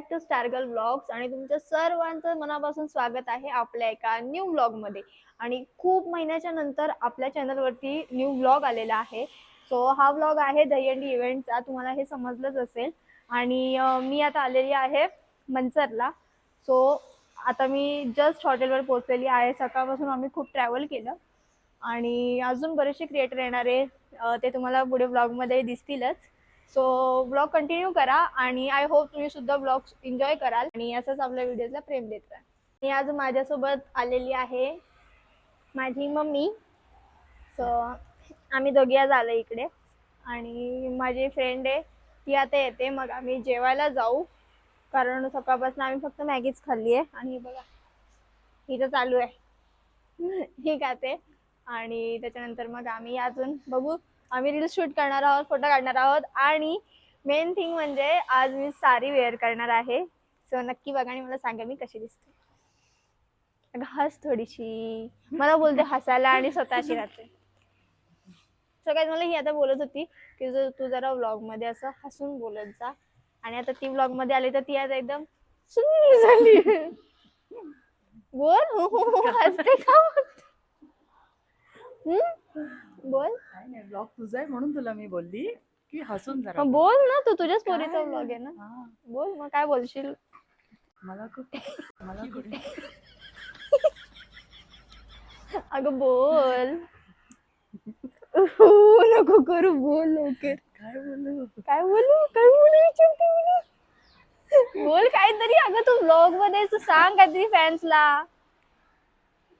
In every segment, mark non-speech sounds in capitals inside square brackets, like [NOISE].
Back to स्टारगल blogs आणि तुमच्या सर्वांचं मनापासून स्वागत आहे आपल्या एका न्यू ब्लॉगमध्ये. आणि खूप महिन्याच्या नंतर आपल्या चॅनलवरती न्यू ब्लॉग आलेला आहे. सो हा ब्लॉग आहे दहीहंडी इव्हेंटचा तुम्हाला हे समजलंच असेल. आणि मी आता आलेली आहे मंचरला. सो आता मी जस्ट हॉटेलवर पोहोचलेली आहे. सकाळपासून आम्ही खूप ट्रॅव्हल केलं. आणि अजून बरेचसे क्रिएटर येणार आहे ते तुम्हाला पुढे ब्लॉगमध्ये दिसतीलच. सो ब्लॉग कंटिन्यू करा आणि आय होप तुम्ही सुद्धा ब्लॉग एन्जॉय कराल आणि असंच आपल्या व्हिडिओला प्रेम देत राहा. आणि आज माझ्यासोबत आलेली आहे माझी मम्मी. सो आम्ही दोघी आज आलो इकडे आणि माझी फ्रेंड आहे ती आता येते. मग आम्ही जेवायला जाऊ. कारण सकाळपासून आम्ही फक्त मॅगीच खाल्ली आहे. आणि बघा बघा तर चालू आहे. [LAUGHS] ही खाते. आणि त्याच्यानंतर मग आम्ही अजून बघू. आम्ही रील शूट करणार आहोत फोटो काढणार आहोत. आणि मेन थिंग म्हणजे आज मी साडी वेअर करणार आहे. सो नक्की बघा आणि मला सांगा मी कशी दिसते. अगं हस थोडीशी. मला बोलते हसायला आणि स्वतःशी राहते. सो काय मला ही आता बोलत होती की जर तू जरा व्लॉगमध्ये असं हसून बोलत जा. आणि आता ती व्लॉगमध्ये आली तर ती आता एकदम सुंदर झाली. बोल. हसते का? हम्म? बोल. काय नाही ब्लॉग तुझा आहे म्हणून तुला मी बोलली की हसून जरा मग बोल ना तू तुझ्याच पोरीचा व्लॉग आहे ना. हा, बोल मग काय बोलशील? मला कुठे मला [LAUGHS] कुठे अगं बोल. [LAUGHS] हो, नको करू बोल लवकर. काय बोलू? काय बोलू? काय बोलू? विचारते मला. बोल काहीतरी अगं तू ब्लॉगमध्ये तू सांग काहीतरी फॅन्सला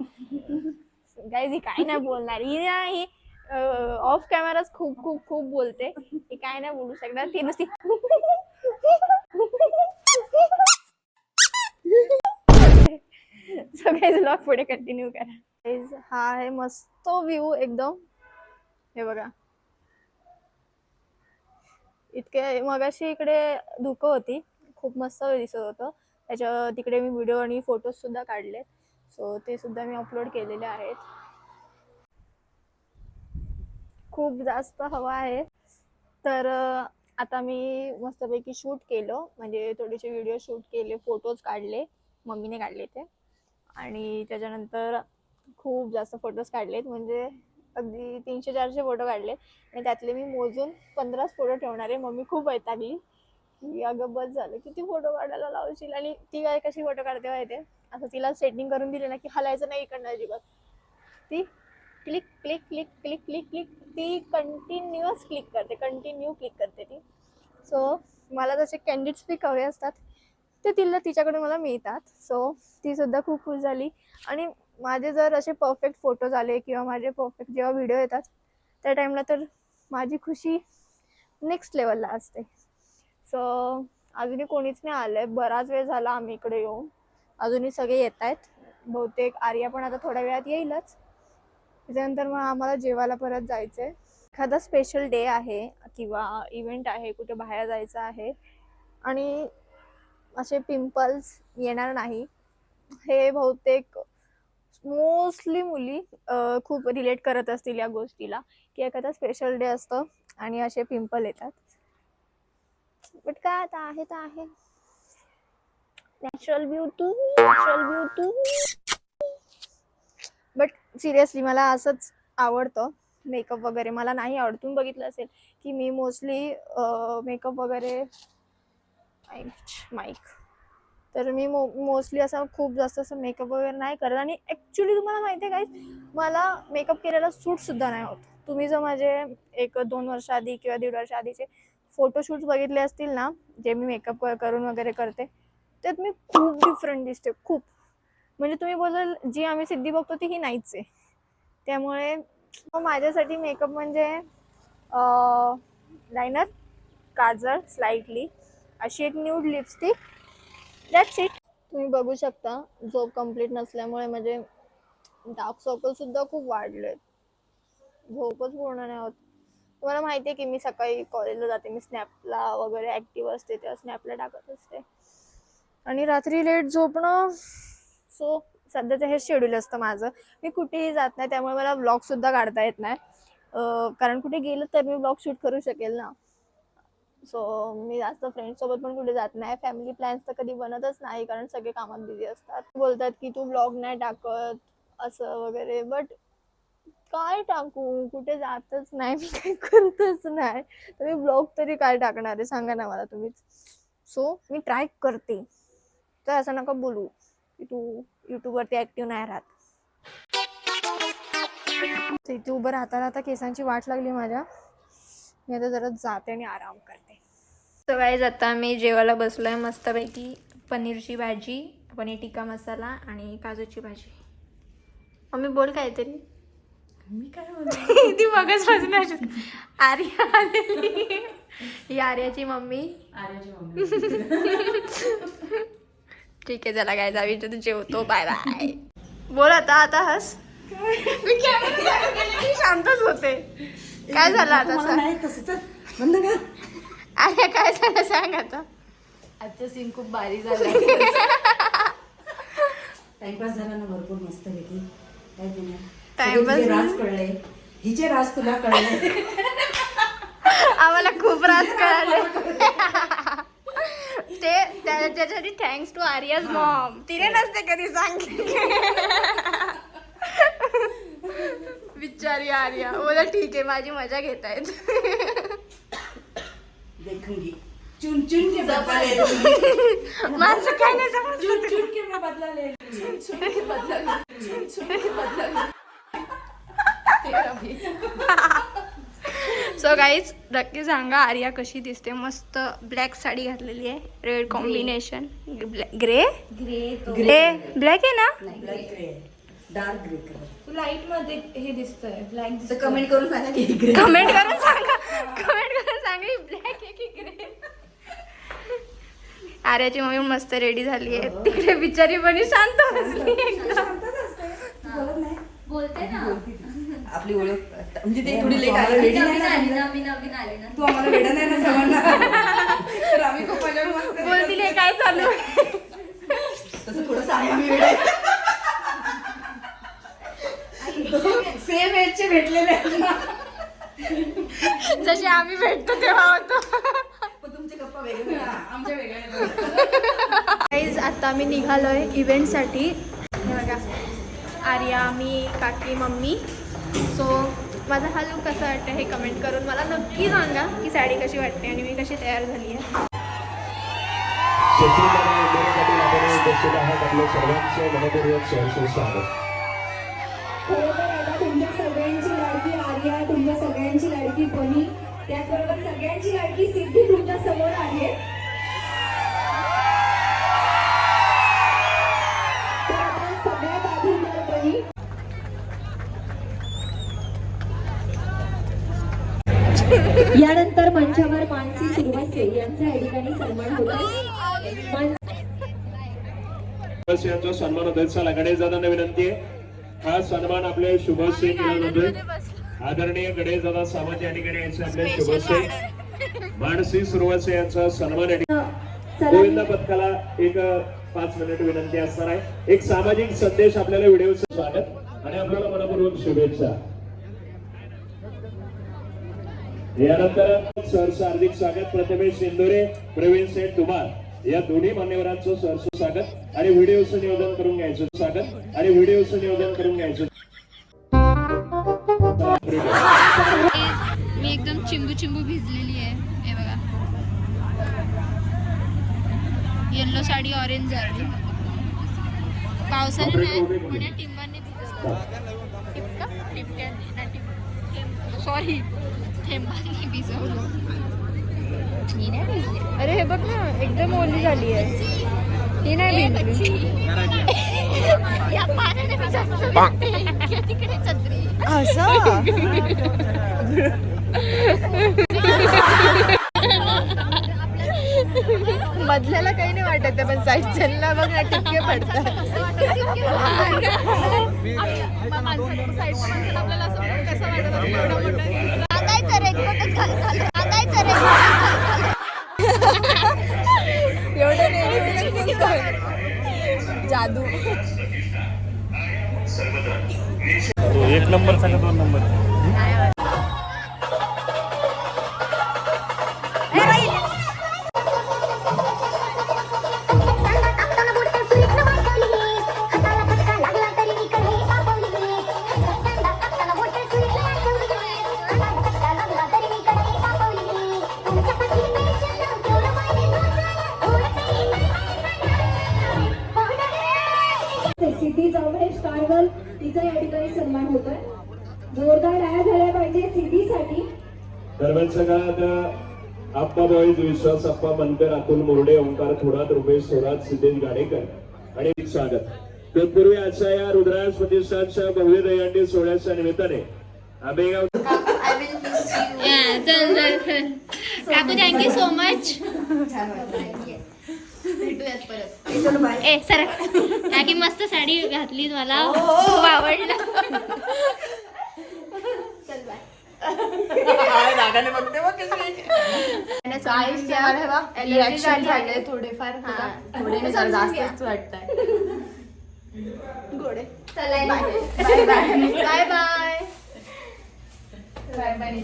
[LAUGHS] काही काय नाही बोलणार. ही ना ही ऑफ कॅमेराच खूप खूप खूप बोलते. ती काय नाही बोलू शकणार ती नुसती सगळे ब्लॉग पुढे कंटिन्यू करा. हा आहे मस्त व्ह्यू एकदम. हे बघा. इतके मगाशी इकडे धुकं होती. खूप मस्त दिसत होतं. त्याच्या तिकडे मी व्हिडिओ आणि फोटोज सुद्धा काढले सो ते सुद्धा मी अपलोड केलेले आहेत. खूप जास्त हवा आहे. तर आता मी मस्तपैकी शूट केलं. म्हणजे थोडेसे व्हिडिओ शूट केले फोटोज काढले. मम्मीने काढले ते. आणि त्याच्यानंतर खूप जास्त फोटोज काढलेत. म्हणजे अगदी तीनशे चारशे फोटो काढले आणि त्यातले मी मोजून पंधराच फोटो ठेवणार आहे. मम्मी खूप वैतागली. की अगं बस झालं. किती फोटो काढायला लावशील? आणि ती काय कशी फोटो काढते माहिती असं तिला सेटिंग करून दिले ना की हलायचं नाही इकडनं अजिबात. ती click click click click click click ती कंटिन्युअस क्लिक करते कंटिन्यू क्लिक करते ती. सो मला जसे कॅन्डिडेट्स पिक हवे असतात ते तिला तिच्याकडून मला मिळतात. सो तीसुद्धा खूप खुश झाली. आणि माझे जर असे परफेक्ट फोटोज आले किंवा माझे परफेक्ट जेव्हा व्हिडिओ येतात त्या टाईमला तर माझी खुशी नेक्स्ट लेवलला असते. सो अजूनही कोणीच नाही आलं आहे बराच वेळ झाला आम्ही इकडे येऊन. अजूनही सगळे येत आहेत बहुतेक आर्या पण आता थोड्या वेळात येईलच. त्याच्यानंतर मग आम्हाला जेवायला परत जायचं आहे एखादा स्पेशल डे आहे किंवा इव्हेंट आहे कुठे बाहेर जायचं आहे आणि असे पिंपल्स येणार नाही. हे बहुतेक मोस्टली मुली खूप रिलेट करत असतील या गोष्टीला की एखादा स्पेशल डे असतं आणि असे पिंपल येतात. बट काय आता आहे तर आहे. Natural beauty natural beauty seriously मला असंच आवडतं. मेकअप वगैरे मला नाही आवडतून बघितलं असेल की मी मोस्टली मेकअप वगैरे माईक. तर मी मो मोस्टली असं खूप जास्त असं मेकअप वगैरे नाही करत. आणि ॲक्च्युली तुम्हाला माहिती आहे काय मला मेकअप केलेला सूटसुद्धा नाही होत. तुम्ही जर माझे एक दोन वर्ष आधी किंवा दीड वर्ष आधीचे फोटोशूट्स बघितले असतील ना जे मी मेकअप करून वगैरे करते त्यात मी खूप डिफरंट दिसते. खूप. म्हणजे तुम्ही बोलाल जी आम्ही सिद्धी बघतो ती ही नाहीच आहे. त्यामुळे मग माझ्यासाठी मेकअप म्हणजे लायनर काजळ स्लाइटली अशी एक न्यूड लिपस्टिक दॅट्स इट तुम्ही बघू शकता झोप कंप्लीट नसल्यामुळे म्हणजे डार्क सर्कलसुद्धा खूप वाढले झोपच पूर्ण नाही होत. तुम्हाला माहिती आहे की मी सकाळी कॉलेजला जाते मी स्नॅपला वगैरे ॲक्टिव्ह असते तेव्हा स्नॅपला टाकत असते. आणि रात्री लेट झोपणं सो सध्याचं हे शेड्यूल असतं माझं. मी कुठेही जात नाही त्यामुळे मला ब्लॉग सुद्धा काढता येत नाही. कारण कुठे गेलं तर मी ब्लॉग शूट करू शकेल ना. सो मी जास्त फ्रेंडसोबत पण कुठे जात नाही. फॅमिली प्लॅन्स तर कधी बनतच नाही कारण सगळे कामात बिझी असतात. बोलतात की तू ब्लॉग नाही टाकत असं वगैरे. बट काय टाकू? कुठे जातच नाही मी काही करतच नाही. तर मी ब्लॉग तरी काय टाकणार आहे? सांगा ना मला तुम्हीच. सो मी ट्राय करते. तर असं नका बोलू. तू यूट्यूबवरती ॲक्टिव्ह नाही राहत. इथे उभं राहता राहता केसांची वाट लागली माझ्या. मी आता जरा जाते आणि आराम करते. तर गाईज आता मी जेवायला बसलोय मस्तपैकी. पनीरची भाजी पनीर टिक्का मसाला आणि काजूची भाजी. मम्मी बोल काहीतरी. मी काय [LAUGHS] म्हणते ती मगच पासून आर्या आलेली. ही आर्याची मम्मी. आर्याची मम्मी. [LAUGHS] ठीक आहे चला काय जावी तू जेवतो. बाय बाय बोल आता आता हस. मी शांतच होते. काय झालं आता. बंद कर. आर्या काय झालं सांग आता. आजचा सीन खूप भारी झाला टाइमपास झाला ना भरपूर मस्त पैकी काय राज कळले. हिचे राज तुला कळले. आम्हाला खूप रास कळाले. ते त्या- त्याच्यासाठी थँक्स टू आर्याज मॉम तिने नसते कधी सांगितले. बिचारी आर्या. बोला ठीक आहे माझी मज़ा घेतायत देखूँगी चुन चुन के बदला ले लूँगी माझं काय नाही समजलं चुन चुन के मैं बदला ले लूँगी. चुन चुन के बदला ले चुन चुन के बदला सो गाईज नक्की सांगा आर्या कशी दिसते? मस्त ब्लॅक साडी घातलेली आहे. Red combination grey grey black आहे ना? डार्क ग्रे कलर लाइटमध्ये हे दिसतंय ब्लॅक कमेंट करून सांगा की ग्रे कमेंट करून सांगा. कमेंट करून सांगा ब्लॅक आहे की ग्रे आर्याची मम्मी मस्त रेडी झाली आहे. तिकडे बिचारी पण शांत बसली एकदम. बोलत नाही. बोलते ना. आपली ओळख म्हणजे ते थोडी लेट आली. नाही ना ना मी नवीन आली ना. तू आम्हाला वेडा नाही ना समजणार तर आम्ही खूप मजा मस्त बोलतील हे काय चालू आहे? तसं थोडंसं आहे आम्ही वेडे सेम एजचे भेटलेले आहेत ना. जसे आम्ही भेटतो तेव्हा होतो. पण तुमचे गप्पा वेगळे ना आमच्या वेगळ्या आहेत. गाईज आता आम्ही निघालोय इव्हेंटसाठी हे बघा. आर्या मी काकी मम्मी. सो माझा हा लुक कसा वाटतं हे कमेंट करून मला नक्की सांगा की साडी कशी वाटते आणि मी कशी तयार झाली आहे. सचिन आणि उमेदसाठी आपण उपस्थित आहात आपल्या तुमच्या सगळ्यांची लाडकी आर्या तुमच्या सगळ्यांची लाडकी बनी त्याचबरोबर सगळ्यांची लाडकी सिद्धी तुमच्यासमोर आहे. यानंतर मंचावर मानसी सुरवसे यांचा या ठिकाणी सन्मान होत यांचा सन्मान होतोय चला गणेश दादांना विनंती आहे. हा सन्मान आपले शुभश्री केला जातोय. आदरणीय गणेश दादा सावंत या ठिकाणी यांचे आपले शुभश्री मानसी सुरवसे यांचा सन्मान या ठिकाणी. गोविंद पथकाला एक पाच मिनिट विनंती असणार आहे. एक सामाजिक संदेश आपल्याला व्हिडिओचं स्वागत. आणि आपल्याला मनपूर्वक शुभेच्छा. यानंतर सहर्ष हार्दिक स्वागत. प्रथमेश इंदोरे प्रवीण सेठ धुमार या दोन्ही मान्यवरांचं सहर्ष स्वागत. आणि व्हिडिओचं नियोजन करून घ्यायचं स्वागत. आणि व्हिडिओचं नियोजन करून घ्यायचं मी एकदम चिंबू चिंबू भिजलेली आहे. हे बघा. येल्लो साडी ऑरेंज झाली पावसाने नाही टिंबांनी टिपका? सॉरी थेंबांनी भिजवलं मी नाही भिजले अरे हे बघ ना एकदम ओली झाली आहे. ही नाही भिजली या पाण्याने मी जास्त भिजते. तिकडे छत्री असं? मधल्याला काही नाही वाटत पण साईडच्या बघ ना टिपके पडतात. जादू. एक नंबर सांगा दोन नंबर. दरम्यानच्या काळात आप्पा बॉईज विश्वास आप्पा मनकर अतुल मोरडे ओंकार थोरात रुपेश थोरात सिद्धेश गाडेकर. आणि स्वागत. तत्पूर्वी आजच्या या रुद्राज प्रतिष्ठानच्या भव्य दहीहंडी सोहळ्याच्या निमित्ताने आंबेगाव काकू थँक्यू सो मच भेटूयात परत. ए सर काकी मस्त साडी घातली मला. खूप आवडलं चल बाय रिॲक्शन झाले थोडेफार थोडे जास्तच वाटतंय. गोडे चला बाय. बाय. Bye bye.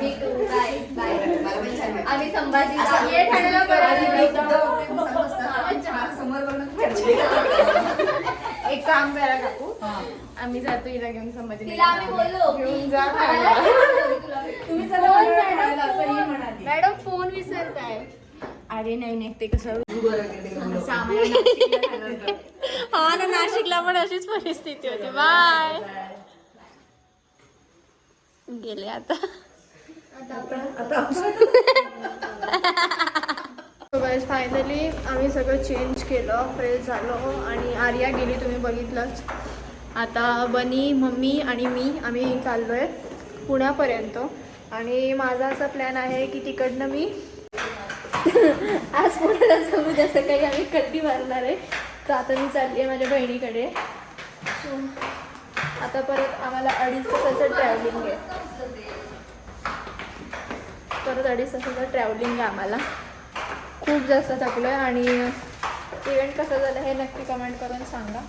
मी तू बाय बाय. आम्ही संभाजी ये ठाण्याला बरं. एक काम करा काकू आम्ही जातो हिला घेऊन संभाजी तिला आम्ही बोललो घेऊन जा [LAUGHS] तुम्ही मॅडम फोन विसरताय. अरे नाही नाही ते कसं हा ना नाशिकला पण अशीच परिस्थिती होती. बाय. गेले आता. फायनली आम्ही सगळं चेंज केलं फ्रेश झालो. आणि आर्या गेली तुम्ही बघितलंच. आता बनी मम्मी आणि मी आम्ही चाललो आहे पुण्यापर्यंत. आणि माझा असा प्लॅन आहे की तिकडनं मी [LAUGHS] आज पुण्याला जाऊ जसं काही आम्ही कड्डी मारणार आहे. तर आता मी चालली आहे माझ्या बहिणीकडे. आता परत आम्हाला अडीच तासाचं ट्रॅव्हलिंग आहे. परत अडीच तासाचं ट्रॅव्हलिंग आहे आम्हाला. खूप जास्त थकलो आहे आणि इव्हेंट कसं झालं हे नक्की कमेंट करून सांगा.